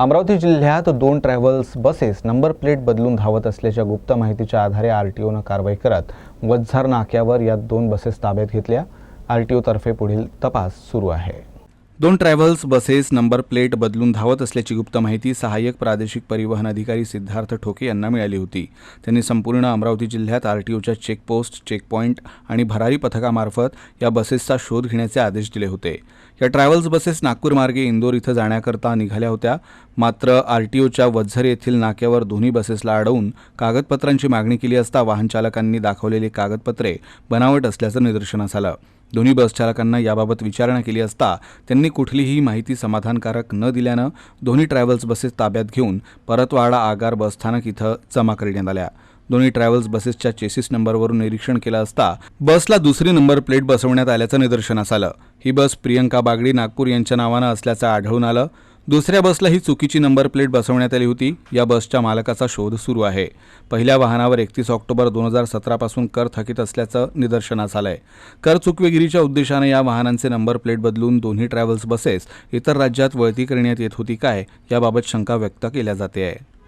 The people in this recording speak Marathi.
अमरावती जिल्ह्यात दोन ट्रॅव्हल्स बसेस नंबर प्लेट बदलून धावत असल्याच्या गुप्त माहितीच्या आधारे आर टी ओनं कारवाई करत वझार नाक्यावर या दोन बसेस ताब्यात घेतल्या. आर टी ओतर्फे पुढील तपास सुरू आहे. दोन ट्रॅव्हल्स बसेस नंबर प्लेट बदलून धावत असल्याची गुप्त माहिती सहाय्यक प्रादेशिक परिवहन अधिकारी सिद्धार्थ ठोके यांना मिळाली होती. त्यांनी संपूर्ण अमरावती जिल्ह्यात आरटीओच्या चेकपोस्ट चेकपॉईंट आणि भरारी पथकामार्फत या बसेसचा शोध घेण्याचे आदेश दिले होते. या ट्रॅव्हल्स बसेस नागपूर मार्गे इंदोर इथं जाण्याकरता निघाल्या होत्या. मात्र आरटीओच्या वझर येथील नाक्यावर दोन्ही बसेसला अडवून कागदपत्रांची मागणी केली असता वाहनचालकांनी दाखवलेली कागदपत्रे बनावट असल्याचं निदर्शनास आलं. दोन्ही बस चालकांना याबाबत विचारणा केली असता त्यांनी कुठलीही माहिती समाधानकारक न दिल्यानं दोन्ही ट्रॅव्हल्स बसेस ताब्यात घेऊन परतवाडा आगार बसस्थानक इथं जमा करण्यात आल्या. दोन्ही ट्रॅव्हल्स बसेसच्या चेसिस नंबरवरून निरीक्षण केलं असता बसला दुसरी नंबर प्लेट बसवण्यात आल्याचं निदर्शनास आलं. ही बस प्रियंका बागडी नागपूर यांच्या नावानं असल्याचं आढळून आलं. दुसऱ्या बसला ही चुकीची नंबर प्लेट बसवण्यात आली होती. या बसच्या मालकाचा शोध सुरू आहे. पहिल्या वाहनावर एकतीस ऑक्टोबर दोन हजार सतरापासून कर थकीत असल्याचं निदर्शनास आलंय. कर चुकवेगिरीच्या उद्देशानं या वाहनांचे नंबर प्लेट बदलून दोन्ही ट्रॅव्हल्स बसेस इतर राज्यात वळती करण्यात येत होती काय याबाबत शंका व्यक्त केल्या जाते आहे.